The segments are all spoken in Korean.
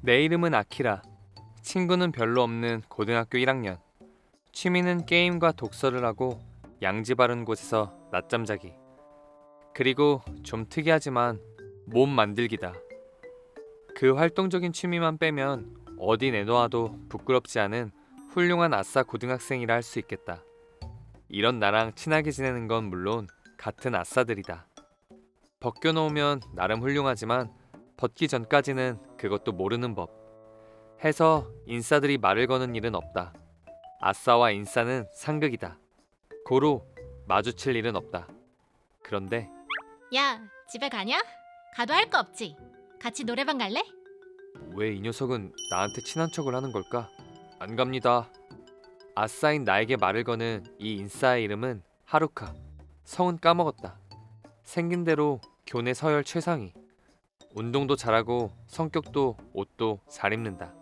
내 이름은 아키라. 친구는 별로 없는 고등학교 1학년. 취미는 게임과 독서를 하고 양지 바른 곳에서 낮잠 자기. 그리고 좀 특이하지만 몸 만들기다. 그 활동적인 취미만 빼면 어디 내놓아도 부끄럽지 않은 훌륭한 아싸 고등학생이라 할 수 있겠다. 이런 나랑 친하게 지내는 건 물론 같은 아싸들이다. 벗겨놓으면 나름 훌륭하지만 벗기 전까지는 그것도 모르는 법. 해서 인싸들이 말을 거는 일은 없다. 아싸와 인싸는 상극이다. 고로 마주칠 일은 없다. 그런데 야, 집에 가냐? 가도 할 거 없지. 같이 노래방 갈래? 왜 이 녀석은 나한테 친한 척을 하는 걸까? 안 갑니다. 아싸인 나에게 말을 거는 이 인싸의 이름은 하루카. 성은 까먹었다. 생긴 대로 교내 서열 최상위. 운동도 잘하고 성격도 옷도 잘 입는다.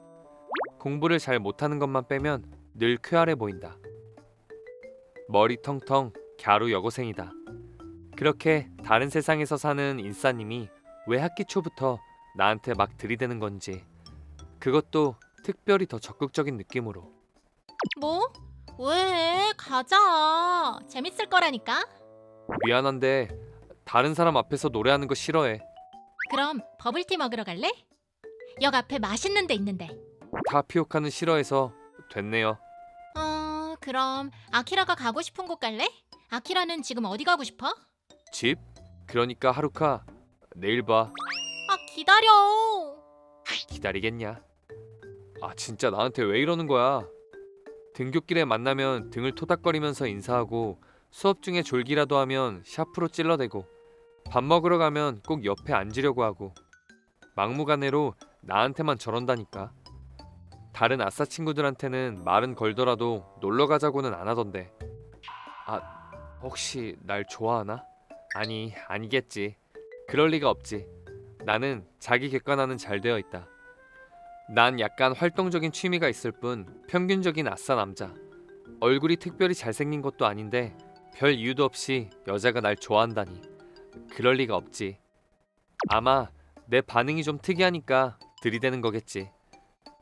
공부를 잘 못하는 것만 빼면 늘 쾌활해 보인다. 머리 텅텅 갸루 여고생이다. 그렇게 다른 세상에서 사는 인싸님이 왜 학기 초부터 나한테 막 들이대는 건지 그것도 특별히 더 적극적인 느낌으로 뭐? 왜? 가자. 재밌을 거라니까. 미안한데 다른 사람 앞에서 노래하는 거 싫어해 그럼 버블티 먹으러 갈래? 역 앞에 맛있는 데 있는데. 타피오카는 싫어해서 됐네요 어, 그럼 아키라가 가고 싶은 곳 갈래? 아키라는 지금 어디 가고 싶어? 집? 그러니까 하루카 내일 봐 아, 기다려. 기다리겠냐 아 진짜 나한테 왜 이러는 거야 등굣길에 만나면 등을 토닥거리면서 인사하고 수업 중에 졸기라도 하면 샤프로 찔러대고 밥 먹으러 가면 꼭 옆에 앉으려고 하고 막무가내로 나한테만 저런다니까 다른 아싸 친구들한테는 말은 걸더라도 놀러 가자고는 안 하던데 아 혹시 날 좋아하나? 아니 아니겠지 그럴 리가 없지 나는 자기 객관화는 잘 되어 있다 난 약간 활동적인 취미가 있을 뿐 평균적인 아싸 남자. 얼굴이 특별히 잘생긴 것도 아닌데 별 이유도 없이 여자가 날 좋아한다니. 그럴 리가 없지. 아마 내 반응이 좀 특이하니까 들이대는 거겠지.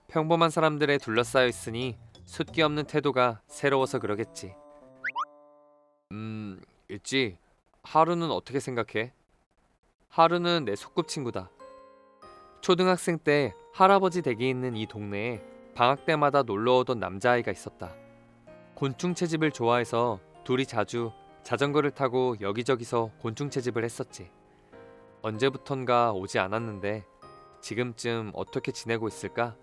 평범한 사람들에 둘러싸여 있으니 숫기 없는 태도가 새로워서 그러겠지. 음, 있지. 하루는 어떻게 생각해? 하루는 내 소꿉친구다. 초등학생 때 할아버지 댁에 있는 이 동네에 방학 때마다 놀러 오던 남자아이가 있었다. 곤충 채집을 좋아해서 둘이 자주 자전거를 타고 여기저기서 곤충 채집을 했었지. 언제부턴가 오지 않았는데 지금쯤 어떻게 지내고 있을까?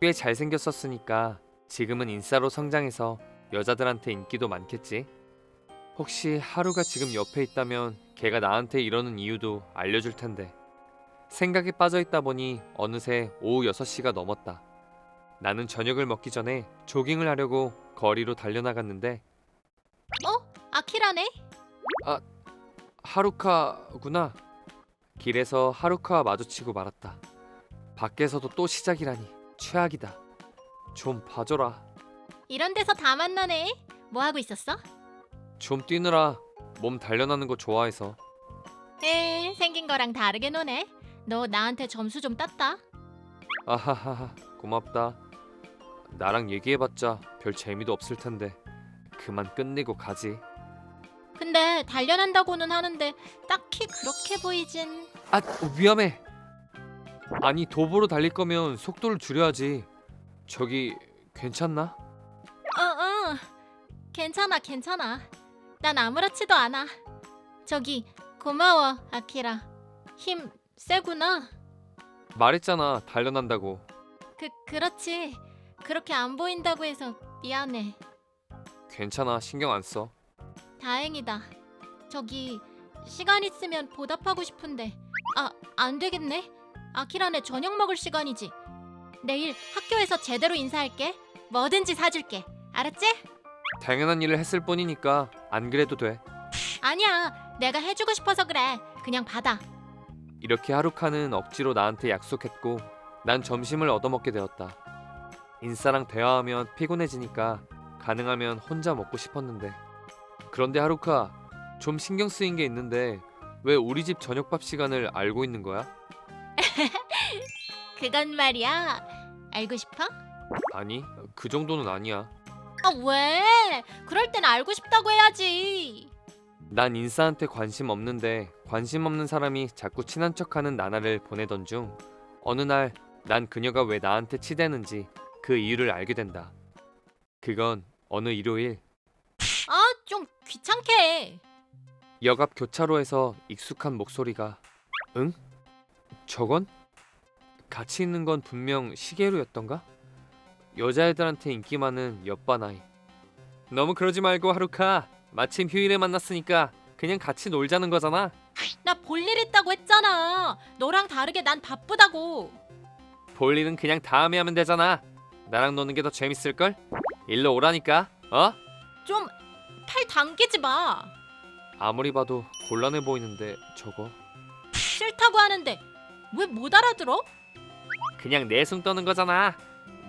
꽤 잘생겼었으니까 지금은 인싸로 성장해서 여자들한테 인기도 많겠지. 혹시 하루가 지금 옆에 있다면 걔가 나한테 이러는 이유도 알려줄 텐데. 생각에 빠져 있다 보니 어느새 오후 6시가 넘었다. 나는 저녁을 먹기 전에 조깅을 하려고 거리로 달려나갔는데 아키라네? 하루카구나. 길에서 하루카와 마주치고 말았다. 밖에서도 또 시작이라니 최악이다. 좀 봐줘라. 이런 데서 다 만나네. 뭐 하고 있었어? 좀 뛰느라 몸 단련하는 거 좋아해서 에, 생긴 거랑 다르게 노네. 너 나한테 점수 좀 땄다. 아하하하 고맙다. 나랑 얘기해봤자 별 재미도 없을 텐데 그만 끝내고 가지. 근데 단련한다고는 하는데 딱히 그렇게 보이진. 아 위험해. 아니 도보로 달릴 거면 속도를 줄여야지. 저기 괜찮나? 어, 어. 괜찮아, 괜찮아. 난 아무렇지도 않아. 저기 고마워, 아키라. 힘 세구나. 말했잖아 단련한다고. 그 그렇지. 그렇게 안 보인다고 해서 미안해. 괜찮아 신경 안 써. 다행이다. 저기 시간 있으면 보답하고 싶은데 아, 안 되겠네. 아키라네 저녁 먹을 시간이지. 내일 학교에서 제대로 인사할게. 뭐든지 사줄게. 알았지? 당연한 일을 했을 뿐이니까 안 그래도 돼. 아니야. 내가 해주고 싶어서 그래. 그냥 받아. 이렇게 하루카는 억지로 나한테 약속했고 난 점심을 얻어먹게 되었다. 인싸랑 대화하면 피곤해지니까 가능하면 혼자 먹고 싶었는데 그런데 하루카 좀 신경 쓰인 게 있는데 왜 우리 집 저녁밥 시간을 알고 있는 거야? 그건 말이야. 알고 싶어? 아니 그 정도는 아니야. 아 왜? 그럴 땐 알고 싶다고 해야지. 난 인싸한테 관심 없는데 관심 없는 사람이 자꾸 친한 척하는 나나를 보내던 중 어느 날 난 그녀가 왜 나한테 치대는지 그 이유를 알게 된다. 그건 어느 일요일 아 좀 귀찮게 해. 역 앞 교차로에서 익숙한 목소리가 응? 저건? 같이 있는 건 분명 시계루였던가? 여자애들한테 인기 많은 옆반 아이 너무 그러지 말고 하루카 마침 휴일에 만났으니까 그냥 같이 놀자는 거잖아 나 볼일 있다고 했잖아. 너랑 다르게 난 바쁘다고. 볼 일은 그냥 다음에 하면 되잖아 나랑 노는 게 더 재밌을걸? 일로 오라니까 어? 좀 팔 당기지 마. 아무리 봐도 곤란해 보이는데 저거 싫다고 하는데 왜 못 알아들어? 그냥 내숭 떠는 거잖아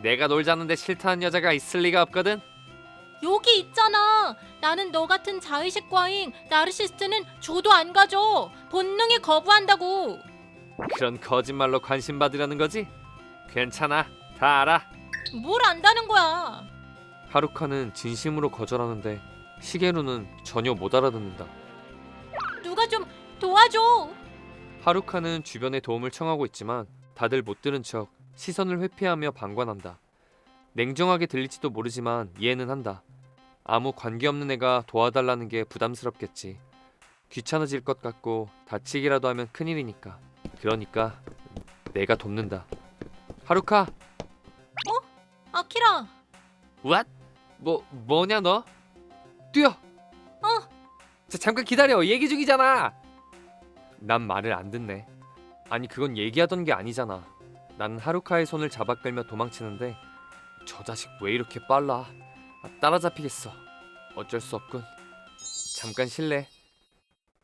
내가 놀자는데 싫다는 여자가 있을 리가 없거든 여기 있잖아. 나는 너 같은 자의식 과잉 나르시스트는 줘도 안 가져. 본능이 거부한다고. 그런 거짓말로 관심 받으려는 거지? 괜찮아 다 알아 뭘 안다는 거야. 하루카는 진심으로 거절하는데 시게루는 전혀 못 알아듣는다 누가 좀 도와줘. 하루카는 주변에 도움을 청하고 있지만 다들 못 들은 척 시선을 회피하며 방관한다 냉정하게 들릴지도 모르지만 이해는 한다 아무 관계없는 애가 도와달라는 게 부담스럽겠지 귀찮아질 것 같고 다치기라도 하면 큰일이니까 그러니까 내가 돕는다 하루카 아키라. What? 뭐 뭐냐 너? 뛰어. 어. 자, 잠깐 기다려. 얘기 중이잖아. 난 말을 안 듣네. 아니 그건 얘기하던 게 아니잖아. 나는 하루카의 손을 잡아 끌며 도망치는데 저 자식 왜 이렇게 빨라? 아, 따라잡히겠어. 어쩔 수 없군. 잠깐 실례.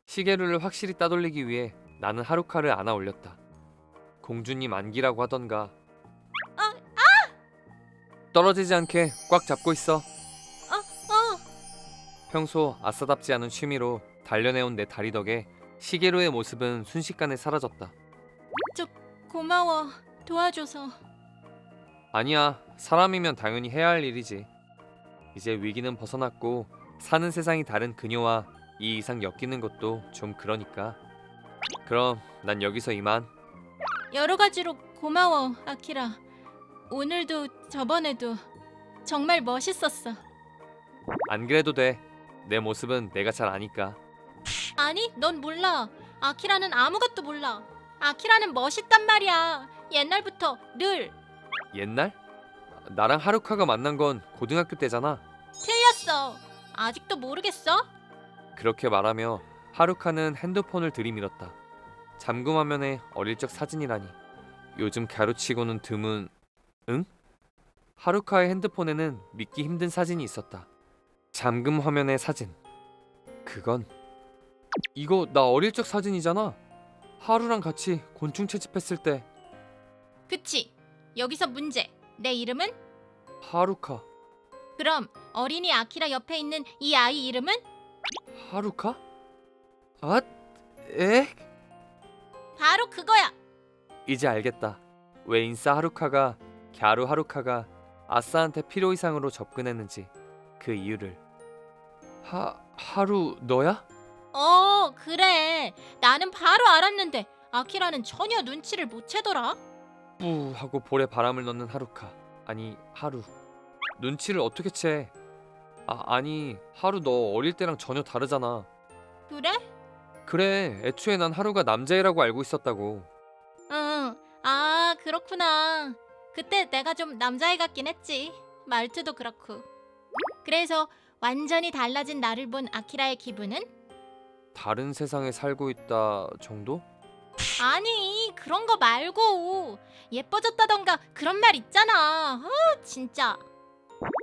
시계루를 확실히 따돌리기 위해 나는 하루카를 안아 올렸다. 공주님 안기라고 하던가. 아, 떨어지지 않게 꽉 잡고 있어. 어. 평소 아싸답지 않은 취미로 단련해온 내 다리 덕에 시계로의 모습은 순식간에 사라졌다. 고마워. 도와줘서. 아니야, 사람이면 당연히 해야 할 일이지. 이제 위기는 벗어났고 사는 세상이 다른 그녀와 이 이상 엮이는 것도 좀 그러니까. 그럼 난 여기서 이만. 여러 가지로 고마워, 아키라. 오늘도 저번에도 정말 멋있었어. 안 그래도 돼. 내 모습은 내가 잘 아니까. 아니, 넌 몰라. 아키라는 아무것도 몰라. 아키라는 멋있단 말이야. 옛날부터 늘 옛날? 나랑 하루카가 만난 건 고등학교 때잖아. 틀렸어. 아직도 모르겠어? 그렇게 말하며 하루카는 핸드폰을 들이밀었다. 잠금 화면에 어릴 적 사진이라니. 요즘 가로치고는 드문. 응? 하루카의 핸드폰에는 믿기 힘든 사진이 있었다. 잠금 화면의 사진. 그건 이거 나 어릴 적 사진이잖아. 하루랑 같이 곤충 채집했을 때 그치. 여기서 문제. 내 이름은? 하루카. 그럼 어린이 아키라 옆에 있는 이 아이 이름은? 하루카? 아? 에? 바로 그거야. 이제 알겠다. 왜 인싸 하루카가 갸루 하루카가 아싸한테 필요 이상으로 접근했는지 그 이유를. 하 하루 너야? 어, 그래. 나는 바로 알았는데 아키라는 전혀 눈치를 못 채더라. 뿌 하고 볼에 바람을 넣는 하루카. 아니 하루. 눈치를 어떻게 채? 아 아니 하루 너 어릴 때랑 전혀 다르잖아. 그래? 그래 애초에 난 하루가 남자애라고 알고 있었다고. 응. 아, 그렇구나. 그때 내가 좀 남자애 같긴 했지. 말투도 그렇고. 그래서 완전히 달라진 나를 본 아키라의 기분은? 다른 세상에 살고 있다 정도? 아니, 그런 거 말고 예뻐졌다던가 그런 말 있잖아. 아, 진짜.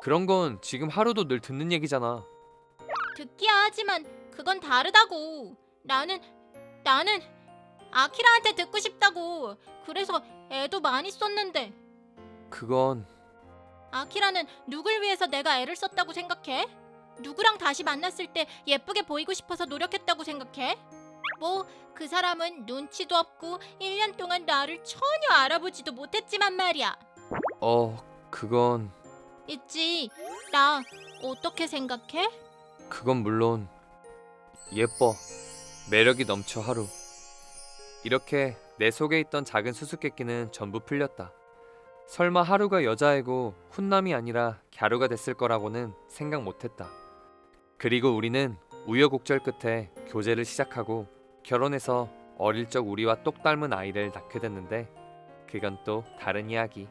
그런 건 지금 하루도 늘 듣는 얘기잖아. 듣기야 하지만 그건 다르다고. 나는 나는 아키라한테 듣고 싶다고. 그래서 애도 많이 썼는데 그건 아키라는 누굴 위해서 내가 애를 썼다고 생각해? 누구랑 다시 만났을 때 예쁘게 보이고 싶어서 노력했다고 생각해? 뭐 그 사람은 눈치도 없고 1년 동안 나를 전혀 알아보지도 못했지만 말이야. 어, 그건 있지. 나 어떻게 생각해? 그건 물론 예뻐. 매력이 넘쳐 하루. 이렇게 내 속에 있던 작은 수수께끼는 전부 풀렸다. 설마 하루가 여자애고 훈남이 아니라 갸루가 됐을 거라고는 생각 못했다. 그리고 우리는 우여곡절 끝에 교제를 시작하고 결혼해서 어릴 적 우리와 똑 닮은 아이를 낳게 됐는데 그건 또 다른 이야기.